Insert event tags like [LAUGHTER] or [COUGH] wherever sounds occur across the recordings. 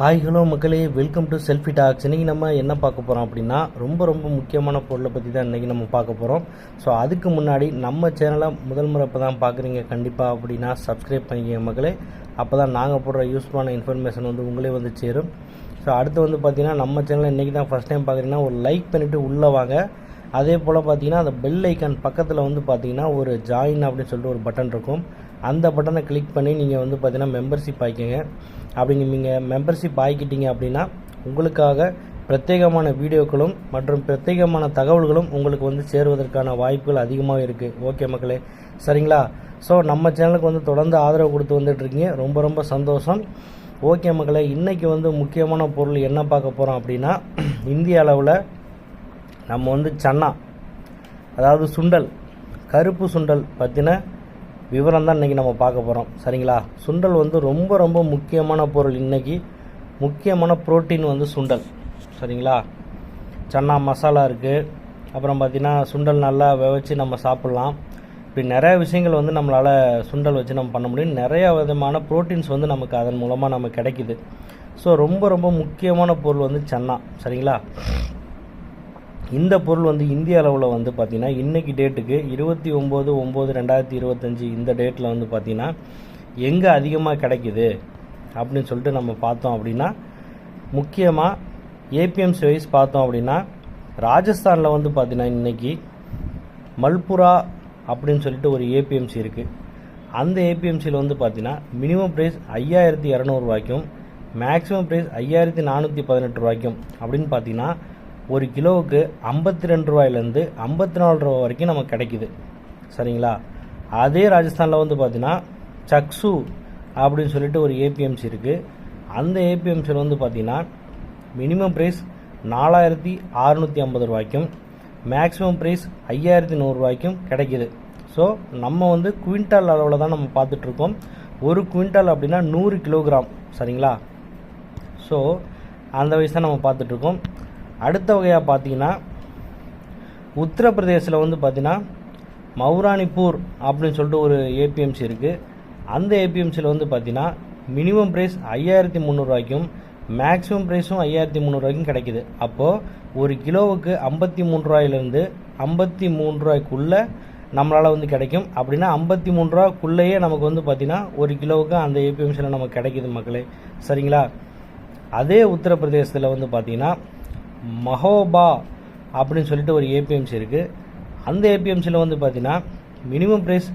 Hi hello மக்களே. Welcome to selfie talks இன்றைக்கி நம்ம என்ன பார்க்க போகிறோம் அப்படின்னா ரொம்ப ரொம்ப முக்கியமான பொருளை பற்றி தான் இன்றைக்கி நம்ம பார்க்க போகிறோம் ஸோ அதுக்கு முன்னாடி நம்ம சேனலை முதல் முறை இப்போ தான் பார்க்குறீங்க. கண்டிப்பாக அப்படின்னா சப்ஸ்கிரைப் பண்ணிக்கங்க மக்களே. அப்போ தான் நாங்கள் போடுற யூஸ்ஃபுல்லான இன்ஃபர்மேஷன் வந்து உங்களே வந்து சேரும். ஸோ அடுத்து வந்து பார்த்திங்கன்னா நம்ம சேனலை இன்றைக்கி தான் ஃபஸ்ட் டைம் பார்க்குறீங்கன்னா ஒரு லைக் பண்ணிவிட்டு உள்ளே வாங்க. அதே போல் பார்த்தீங்கன்னா அந்த பெல் ஐக்கான் பக்கத்தில் வந்து பார்த்தீங்கன்னா ஒரு ஜாயின் அப்படின்னு சொல்லிட்டு ஒரு பட்டன் இருக்கும். அந்த பட்டனை கிளிக் பண்ணி நீங்கள் வந்து பார்த்தீங்கன்னா மெம்பர்ஷிப் ஆக்கிங்க அப்படிங்க நீங்கள் மெம்பர்ஷிப் ஆகிக்கிட்டீங்க அப்படின்னா உங்களுக்காக பிரத்யேகமான வீடியோக்களும் மற்றும் பிரத்யேகமான தகவல்களும் உங்களுக்கு வந்து சேருவதற்கான வாய்ப்புகள் அதிகமாக இருக்குது ஓகே மக்களே சரிங்களா? ஸோ நம்ம சேனலுக்கு வந்து தொடர்ந்து ஆதரவு கொடுத்து வந்துட்டுருக்கீங்க ரொம்ப ரொம்ப சந்தோஷம். ஓகே மக்களே இன்றைக்கி வந்து முக்கியமான பொருள் என்ன பார்க்க போகிறோம் அப்படின்னா [CLEARS THROAT] இந்திய அளவில் நம்ம வந்து சன்னா அதாவது சுண்டல் கருப்பு சுண்டல் பற்றின விவரம் தான் இன்றைக்கி நம்ம பார்க்க போகிறோம் சரிங்களா? சுண்டல் வந்து ரொம்ப ரொம்ப முக்கியமான பொருள் இன்றைக்கி முக்கியமான புரோட்டீன் வந்து சுண்டல். சரிங்களா? சன்னா மசாலா இருக்குது அப்புறம் பார்த்திங்கன்னா சுண்டல் நல்லா விவச்சு நம்ம சாப்பிட்லாம். இப்படி நிறைய விஷயங்கள் வந்து நம்மளால் சுண்டல் வச்சு நம்ம பண்ண முடியும். நிறைய விதமான ப்ரோட்டீன்ஸ் வந்து நமக்கு அதன் மூலமாக நமக்கு கிடைக்குது. ஸோ ரொம்ப ரொம்ப முக்கியமான பொருள் வந்து சன்னா. சரிங்களா? இந்த பொருள் வந்து இந்திய அளவில் வந்து பார்த்திங்கன்னா இன்றைக்கி டேட்டுக்கு இருபத்தி ஒம்பது ஒம்பது ரெண்டாயிரத்தி இருபத்தஞ்சி இந்த டேட்டில் வந்து பார்த்திங்கன்னா எங்கே அதிகமாக கிடைக்குது அப்படின்னு சொல்லிட்டு நம்ம பார்த்தோம் அப்படின்னா முக்கியமாக ஏபிஎம்சி வைஸ் பார்த்தோம் அப்படின்னா ராஜஸ்தானில் வந்து பார்த்திங்கன்னா இன்றைக்கி மல்புரா அப்படின்னு சொல்லிட்டு ஒரு ஏபிஎம்சி இருக்குது அந்த ஏபிஎம்சியில் வந்து பார்த்திங்கன்னா மினிமம் ப்ரைஸ் ஐயாயிரத்தி இரநூறுவாய்க்கும் மேக்ஸிமம் ப்ரைஸ் ஐயாயிரத்தி நானூற்றி பதினெட்டு ரூபாய்க்கும் அப்படின்னு பார்த்தீங்கன்னா ஒரு கிலோவுக்கு ஐம்பத்தி ரெண்டு ரூபாயிலேருந்து ஐம்பத்தி நாலு ரூபா வரைக்கும் நமக்கு கிடைக்குது. சரிங்களா? அதே ராஜஸ்தானில் வந்து பார்த்தீங்கன்னா சக்ஸு அப்படின்னு சொல்லிட்டு ஒரு ஏபிஎம்சி இருக்குது அந்த ஏபிஎம்சியில் வந்து பார்த்தீங்கன்னா மினிமம் ப்ரைஸ் நாலாயிரத்தி அறுநூற்றி ஐம்பது ரூபாய்க்கும் மேக்ஸிமம் ப்ரைஸ் ஐயாயிரத்தி நூறுரூவாய்க்கும் கிடைக்கிது. ஸோ நம்ம வந்து குவிண்டால் அளவில் தான் நம்ம பார்த்துட்ருக்கோம். ஒரு குவிண்டால் அப்படின்னா நூறு கிலோகிராம். சரிங்களா? ஸோ அந்த வயசு தான் நம்ம பார்த்துட்ருக்கோம். அடுத்த வகையாக பார்த்தீங்கன்னா உத்தரப்பிரதேசில் வந்து பார்த்தீங்கன்னா மௌரானிப்பூர் அப்படின்னு சொல்லிட்டு ஒரு ஏபிஎம்சி இருக்குது அந்த ஏபிஎம்சியில் வந்து பார்த்தீங்கன்னா மினிமம் ப்ரைஸ் ஐயாயிரத்தி முந்நூறுரூவாய்க்கும் மேக்ஸிமம் ப்ரைஸும் ஐயாயிரத்தி முந்நூறுரூவாய்க்கும் கிடைக்குது. அப்போது ஒரு கிலோவுக்கு ஐம்பத்தி மூணு ரூபாயிலேருந்து ஐம்பத்தி மூணு ரூபாய்க்குள்ளே நம்மளால் வந்து கிடைக்கும். அப்படின்னா ஐம்பத்தி மூணு ரூபாக்குள்ளேயே நமக்கு வந்து பார்த்திங்கன்னா ஒரு கிலோவுக்கு அந்த ஏபிஎம்சியில் நமக்கு கிடைக்கிது மக்களே. சரிங்களா? அதே உத்தரப்பிரதேசத்தில் வந்து பார்த்திங்கன்னா மஹோபா அப்படின்னு சொல்லிட்டு ஒரு ஏபிஎம்சி இருக்குது அந்த ஏபிஎம்சியில் வந்து பார்த்தீங்கன்னா மினிமம் ப்ரைஸ்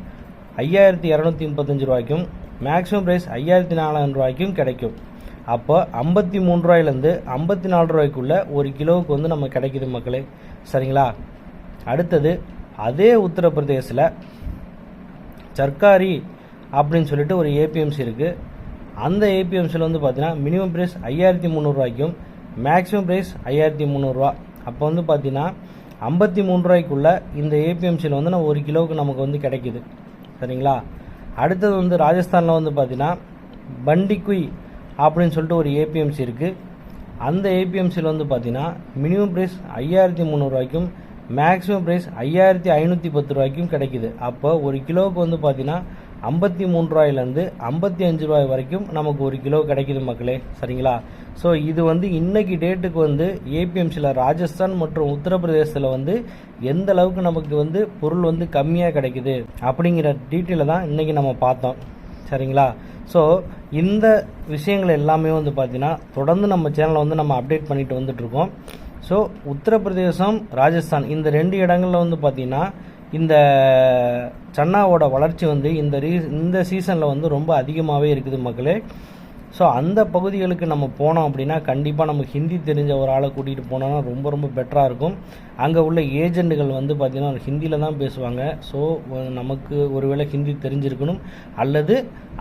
ஐயாயிரத்தி இரநூத்தி முப்பத்தஞ்சு ரூபாய்க்கும் மேக்ஸிமம் ப்ரைஸ் ஐயாயிரத்தி நாலாயிரம் ரூபாய்க்கும் கிடைக்கும். அப்போ ஐம்பத்தி மூணு ரூபாயிலேருந்து ஐம்பத்தி நாலு ரூபாய்க்குள்ளே ஒரு கிலோவுக்கு வந்து நம்ம கிடைக்கிது மக்களே. சரிங்களா? அடுத்தது அதே உத்தரப்பிரதேசில் சர்க்காரி அப்படின்னு சொல்லிட்டு ஒரு ஏபிஎம்சி இருக்குது அந்த ஏபிஎம்சியில் வந்து பார்த்தீங்கன்னா மினிமம் ப்ரைஸ் ஐயாயிரத்தி முந்நூறுரூவாய்க்கும் மேக்ஸிமம் ப்ரைஸ் ஐயாயிரத்தி முந்நூறுரூவா அப்போ வந்து பார்த்தீங்கன்னா ஐம்பத்தி மூணு ரூபாய்க்குள்ளே இந்த ஏபிஎம்சியில் வந்து நம்ம ஒரு கிலோவுக்கு நமக்கு வந்து கிடைக்குது. சரிங்களா? அடுத்தது வந்து ராஜஸ்தானில் வந்து பார்த்தீங்கன்னா பண்டிக்குய் அப்படின்னு சொல்லிட்டு ஒரு ஏபிஎம்சி இருக்குது அந்த ஏபிஎம்சியில் வந்து பார்த்தீங்கன்னா மினிமம் ப்ரைஸ் ஐயாயிரத்தி முந்நூறுரூவாய்க்கும் மேக்ஸிமம் ப்ரைஸ் ஐயாயிரத்தி ஐநூற்றி பத்து ரூபாய்க்கும் கிடைக்குது. அப்போ ஒரு கிலோவுக்கு வந்து பார்த்தீங்கன்னா ஐம்பத்தி மூணு ரூபாயிலேருந்து ஐம்பத்தி அஞ்சு ரூபாய் வரைக்கும் நமக்கு ஒரு கிலோ கிடைக்கிது மக்களே சரிங்களா? ஸோ இது வந்து இன்னைக்கு டேட்டுக்கு வந்து ஏபிஎம்சியில் ராஜஸ்தான் மற்றும் உத்தரப்பிரதேசத்தில் வந்து எந்த அளவுக்கு நமக்கு வந்து பொருள் வந்து கம்மியாக கிடைக்குது அப்படிங்கிற டீட்டெயிலை தான் இன்றைக்கி நம்ம பார்த்தோம் சரிங்களா? ஸோ இந்த விஷயங்கள் எல்லாமே வந்து பார்த்திங்கன்னா தொடர்ந்து நம்ம சேனலை வந்து நம்ம அப்டேட் பண்ணிட்டு வந்துட்ருக்கோம் ஸோ உத்தரப்பிரதேசம் ராஜஸ்தான் இந்த ரெண்டு இடங்களில் வந்து பார்த்திங்கன்னா இந்த சன்னாவோட வளர்ச்சி வந்து இந்த ரீ இந்த சீசனில் வந்து ரொம்ப அதிகமாகவே இருக்குது மக்களே. ஸோ அந்த பகுதிகளுக்கு நம்ம போனோம் அப்படின்னா கண்டிப்பாக நமக்கு ஹிந்தி தெரிஞ்ச ஒரு ஆளை கூட்டிகிட்டு போனோம்னா ரொம்ப ரொம்ப பெட்டராக இருக்கும். அங்கே உள்ள ஏஜெண்டுகள் வந்து பார்த்திங்கன்னா ஹிந்தியில் தான் பேசுவாங்க. ஸோ நமக்கு ஒருவேளை ஹிந்தி தெரிஞ்சிருக்கணும். அல்லது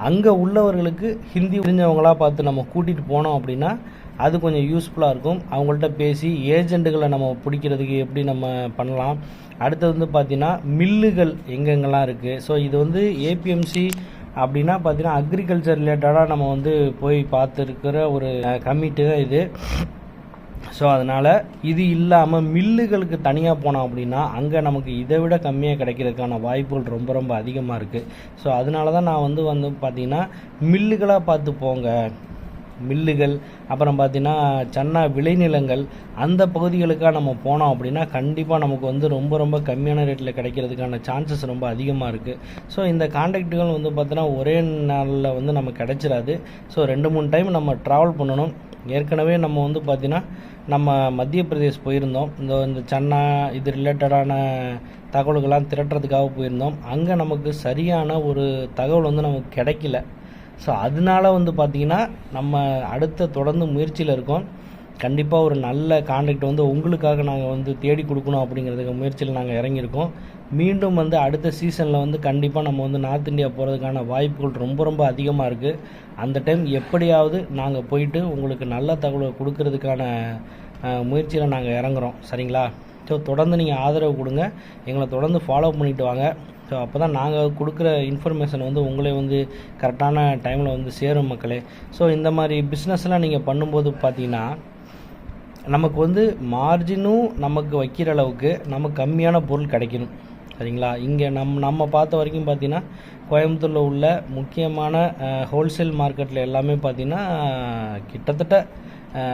அங்கே உள்ளவர்களுக்கு ஹிந்தி தெரிஞ்சவங்களாக பார்த்து நம்ம கூட்டிகிட்டு போனோம் அப்படின்னா அது கொஞ்சம் யூஸ்ஃபுல்லாக இருக்கும். அவங்கள்ட்ட பேசி ஏஜெண்டுகளை நம்ம பிடிக்கிறதுக்கு எப்படி நம்ம பண்ணலாம்? அடுத்தது வந்து பார்த்திங்கன்னா மில்லுகள் எங்கெங்கெல்லாம் இருக்குது ஸோ இது வந்து ஏபிஎம்சி அப்படின்னா பார்த்தீங்கன்னா அக்ரிகல்ச்சர் ரிலேட்டடாக நம்ம வந்து போய் பார்த்துருக்கிற ஒரு கமிட்டி தான் இது. ஸோ அதனால் இது இல்லாமல் மில்லுகளுக்கு தனியாக போனோம் அப்படின்னா அங்கே நமக்கு இதை விட கம்மியாக கிடைக்கிறதுக்கான வாய்ப்புகள் ரொம்ப ரொம்ப அதிகமாக இருக்குது ஸோ அதனால தான் நான் வந்து வந்து பார்த்திங்கன்னா மில்லுகளாக பார்த்து போங்க. மில்லுகள் அப்புறம் பார்த்திங்கன்னா சன்னா விளைநிலங்கள் அந்த பகுதிகளுக்காக நம்ம போனோம் அப்படின்னா கண்டிப்பாக நமக்கு வந்து ரொம்ப ரொம்ப கம்மியான ரேட்டில் கிடைக்கிறதுக்கான சான்சஸ் ரொம்ப அதிகமாக இருக்குது ஸோ இந்த கான்டாக்டுகள் வந்து பார்த்தீங்கன்னா ஒரே நாளில் வந்து நம்ம கிடச்சிடாது ஸோ ரெண்டு மூணு டைம் நம்ம ட்ராவல் பண்ணணும். ஏற்கனவே நம்ம வந்து பார்த்திங்கன்னா நம்ம மத்திய பிரதேஷ் போயிருந்தோம். இந்த இந்த சன்னா இது ரிலேட்டடான தகவல்கள்லாம் திரட்டுறதுக்காக போயிருந்தோம். அங்கே நமக்கு சரியான ஒரு தகவல் வந்து நமக்கு கிடைக்கல. ஸோ அதனால வந்து பார்த்திங்கன்னா நம்ம அடுத்த தொடர்ந்து முயற்சியில் இருக்கோம். கண்டிப்பாக ஒரு நல்ல கான்டாக்ட் வந்து உங்களுக்காக நாங்கள் வந்து தேடி கொடுக்கணும் அப்படிங்கிறதுக்கு முயற்சியில் நாங்கள் இறங்கியிருக்கோம். மீண்டும் வந்து அடுத்த சீசனில் வந்து கண்டிப்பாக நம்ம வந்து நார்த் இந்தியா போகிறதுக்கான வாய்ப்புகள் ரொம்ப ரொம்ப அதிகமாக இருக்குது அந்த டைம் எப்படியாவது நாங்கள் போயிட்டு உங்களுக்கு நல்ல தகவலை கொடுக்கறதுக்கான முயற்சியில் நாங்கள் இறங்குறோம். சரிங்களா? ஸோ தொடர்ந்து நீங்கள் ஆதரவு கொடுங்க. எங்களை தொடர்ந்து ஃபாலோ பண்ணிட்டு வாங்க. ஸோ அப்போ தான் நாங்கள் கொடுக்குற இன்ஃபர்மேஷன் வந்து உங்களே வந்து கரெக்டான டைமில் வந்து சேரும் மக்களே. ஸோ இந்த மாதிரி பிஸ்னஸ்லாம் நீங்கள் பண்ணும்போது பார்த்தீங்கன்னா நமக்கு வந்து மார்ஜினும் நமக்கு வைக்கிற அளவுக்கு நமக்கு கம்மியான பொருள் கிடைக்கணும். சரிங்களா? இங்கே நம் நம்ம பார்த்த வரைக்கும் பார்த்தீங்கன்னா கோயம்புத்தூரில் உள்ள முக்கியமான ஹோல்சேல் மார்க்கெட்டில் எல்லாமே பார்த்தீங்கன்னா கிட்டத்தட்ட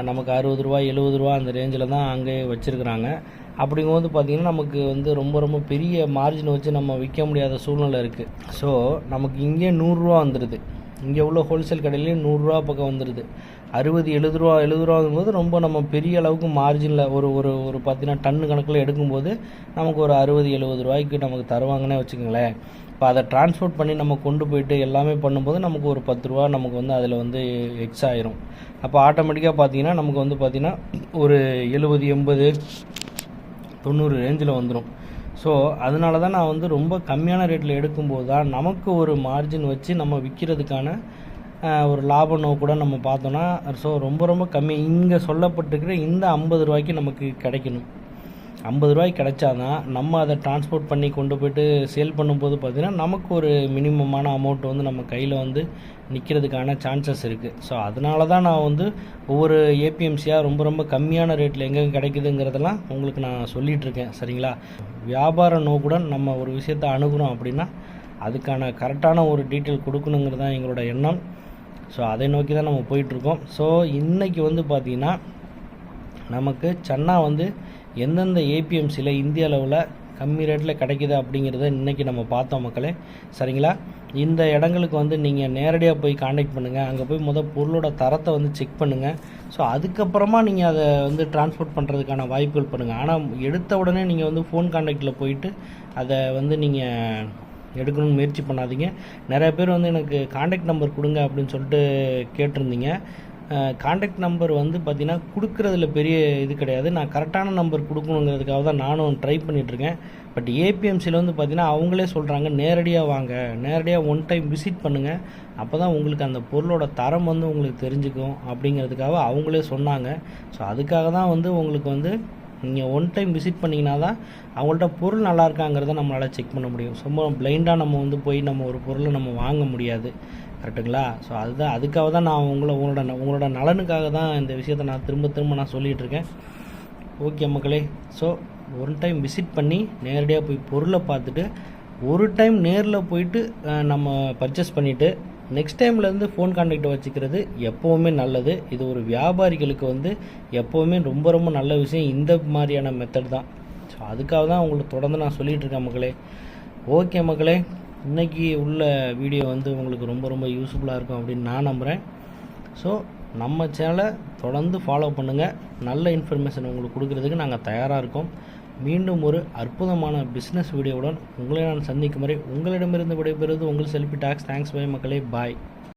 நமக்கு அறுபது ரூபா எழுபது ரூபா அந்த ரேஞ்சில் தான் அங்கே வச்சுருக்குறாங்க. அப்படிங்கும்போது பார்த்திங்கன்னா நமக்கு வந்து ரொம்ப ரொம்ப பெரிய மார்ஜின் வச்சு நம்ம விற்க முடியாத சூழ்நிலை இருக்குது ஸோ நமக்கு இங்கே நூறுரூவா வந்துடுது இங்கே உள்ள ஹோல்சேல் கடையிலேயே நூறுரூவா பக்கம் வந்துடுது அறுபது எழுபது ரூபா எழுபது ரூபாங்கும்போது ரொம்ப நம்ம பெரிய அளவுக்கு மார்ஜினில் ஒரு ஒரு ஒரு பார்த்தீங்கன்னா டன்னு கணக்கில் எடுக்கும்போது நமக்கு ஒரு அறுபது எழுபது ரூபாய்க்கு நமக்கு தருவாங்கன்னே வச்சுக்கோங்களேன். இப்போ அதை டிரான்ஸ்போர்ட் பண்ணி நம்ம கொண்டு போயிட்டு எல்லாமே பண்ணும்போது நமக்கு ஒரு பத்து ரூபா நமக்கு வந்து அதில் வந்து எக்ஸ் ஆயிரும். அப்போ ஆட்டோமேட்டிக்காக பார்த்தீங்கன்னா நமக்கு வந்து பார்த்திங்கன்னா ஒரு எழுபது எண்பது தொண்ணூறு ரேஞ்சில் வந்துடும் ஸோ அதனால தான் நான் வந்து ரொம்ப கம்மியான ரேட்டில் எடுக்கும்போது தான் நமக்கு ஒரு மார்ஜின் வச்சு நம்ம விற்கிறதுக்கான ஒரு லாப நோக்கு கூட நம்ம பார்த்தோன்னா ஸோ ரொம்ப ரொம்ப கம்மி. இங்கே சொல்லப்பட்டிருக்கிற இந்த ஐம்பது ரூபாய்க்கு நமக்கு கிடைக்கணும். ஐம்பது ரூபாய்க்கு கிடைச்சாதான் நம்ம அதை டிரான்ஸ்போர்ட் பண்ணி கொண்டு போயிட்டு சேல் பண்ணும்போது பார்த்திங்கன்னா நமக்கு ஒரு மினிமமான அமௌண்ட் வந்து நம்ம கையில் வந்து நிற்கிறதுக்கான சான்சஸ் இருக்குது ஸோ அதனால தான் நான் வந்து ஒவ்வொரு ஏபிஎம்சியாக ரொம்ப ரொம்ப கம்மியான ரேட்டில் எங்கெங்கே கிடைக்குதுங்கிறதெல்லாம் உங்களுக்கு நான் சொல்லிகிட்ருக்கேன் சரிங்களா? வியாபார நோக்குடன் நம்ம ஒரு விஷயத்தை அணுகுறோம் அப்படின்னா அதுக்கான கரெக்டான ஒரு டீட்டெயில் கொடுக்கணுங்கிறது தான் எங்களோட எண்ணம். ஸோ அதை நோக்கி தான் நம்ம போயிட்டுருக்கோம் ஸோ இன்றைக்கி வந்து பார்த்திங்கன்னா நமக்கு சன்னா வந்து எந்தெந்த ஏபிஎம்சியில் இந்திய அளவில் கம்மி ரேட்டில் கிடைக்குது அப்படிங்கிறத இன்றைக்கி நம்ம பார்த்தோம் மக்களே. சரிங்களா? இந்த இடங்களுக்கு வந்து நீங்கள் நேரடியாக போய் காண்டாக்ட் பண்ணுங்கள் அங்கே போய் முதல் பொருளோட தரத்தை வந்து செக் பண்ணுங்கள் ஸோ அதுக்கப்புறமா நீங்கள் அதை வந்து டிரான்ஸ்போர்ட் பண்ணுறதுக்கான வாய்ப்புகள் பண்ணுங்கள் ஆனால் எடுத்த உடனே நீங்கள் வந்து ஃபோன் காண்டாக்டில் போயிட்டு அதை வந்து நீங்கள் எடுக்கணும்னு முயற்சி பண்ணாதீங்க. நிறைய பேர் வந்து எனக்கு காண்டாக்ட் நம்பர் கொடுங்க அப்படின்னு சொல்லிட்டு கேட்டிருந்தீங்க. காண்டாக்ட் நம்பர் வந்து பார்த்தீங்கன்னா கொடுக்குறதுல பெரிய இது கிடையாது. நான் கரெக்டான நம்பர் கொடுக்கணுங்கிறதுக்காக தான் நானும் ட்ரை பண்ணிகிட்ருக்கேன் பட் ஏபிஎம்சியில் வந்து பார்த்தீங்கன்னா அவங்களே சொல்கிறாங்க நேரடியாக வாங்க. நேரடியாக ஒன் டைம் விசிட் பண்ணுங்கள் அப்போ தான் உங்களுக்கு அந்த பொருளோட தரம் வந்து உங்களுக்கு தெரிஞ்சுக்கும். அப்படிங்கிறதுக்காக அவங்களே சொன்னாங்க. ஸோ அதுக்காக தான் வந்து உங்களுக்கு வந்து நீங்கள் ஒன் டைம் விசிட் பண்ணிங்கன்னா தான் அவங்கள்ட்ட பொருள் நல்லா இருக்காங்கிறத நம்மளால் செக் பண்ண முடியும். சும்மா பிளைண்டாக நம்ம வந்து போய் நம்ம ஒரு பொருளை நம்ம வாங்க முடியாது. கரெக்டுங்களா? ஸோ அதுதான் அதுக்காக தான் நான் உங்களை உங்களோட உங்களோட நலனுக்காக தான் இந்த விஷயத்தை நான் திரும்ப திரும்ப நான் சொல்லிகிட்டு இருக்கேன் ஓகே மக்களே. ஸோ ஒன் டைம் விசிட் பண்ணி நேரடியாக போய் பொருளை பார்த்துட்டு ஒரு டைம் நேரில் போயிட்டு நம்ம பர்ச்சேஸ் பண்ணிவிட்டு நெக்ஸ்ட் டைம்லேருந்து ஃபோன் கான்டாக்ட் வச்சுக்கிறது எப்போவுமே நல்லது. இது ஒரு வியாபாரிகளுக்கு வந்து எப்போவுமே ரொம்ப ரொம்ப நல்ல விஷயம். இந்த மாதிரியான மெத்தட் தான். ஸோ அதுக்காக தான் உங்களுக்கு தொடர்ந்து நான் சொல்லிகிட்டு இருக்கேன் மக்களே. ஓகே மக்களே. இன்னைக்கு உள்ள வீடியோ வந்து உங்களுக்கு ரொம்ப ரொம்ப யூஸ்ஃபுல்லாக இருக்கும் அப்படின்னு நான் நம்புகிறேன் ஸோ நம்ம சேனலை தொடர்ந்து ஃபாலோ பண்ணுங்கள் நல்ல இன்ஃபர்மேஷன் உங்களுக்கு கொடுக்குறதுக்கு நாங்கள் தயாராக இருக்கோம். மீண்டும் ஒரு அற்புதமான பிஸ்னஸ் வீடியோவுடன் உங்களை நான் சந்திக்கும் வரை உங்களிடமிருந்து விடைபெறுவது உங்கள் செல்ஃபி டாக்ஸ். தேங்க்ஸ் பை மக்களே. பாய்